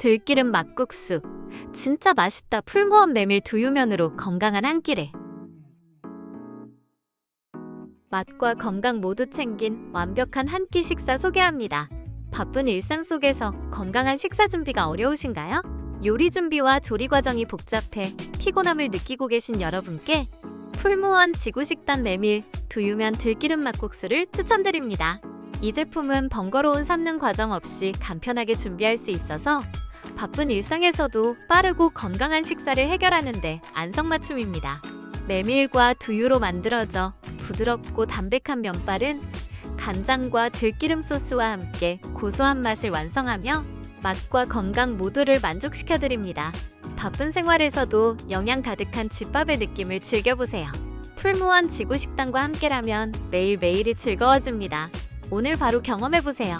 들기름 막국수. 진짜 맛있다. 풀무원 메밀 두유면으로 건강한 한 끼를. 맛과 건강 모두 챙긴 완벽한 한 끼 식사 소개합니다. 바쁜 일상 속에서 건강한 식사 준비가 어려우신가요? 요리 준비와 조리 과정이 복잡해 피곤함을 느끼고 계신 여러분께 풀무원 지구식단 메밀 두유면 들기름 막국수를 추천드립니다. 이 제품은 번거로운 삶는 과정 없이 간편하게 준비할 수 있어서 바쁜 일상에서도 빠르고 건강한 식사를 해결하는데 안성맞춤입니다. 메밀과 두유로 만들어져 부드럽고 담백한 면발은 간장과 들기름 소스와 함께 고소한 맛을 완성하며 맛과 건강 모두를 만족시켜 드립니다. 바쁜 생활에서도 영양 가득한 집밥의 느낌을 즐겨보세요. 풀무원 지구 식당과 함께라면 매일매일이 즐거워집니다. 오늘 바로 경험해보세요.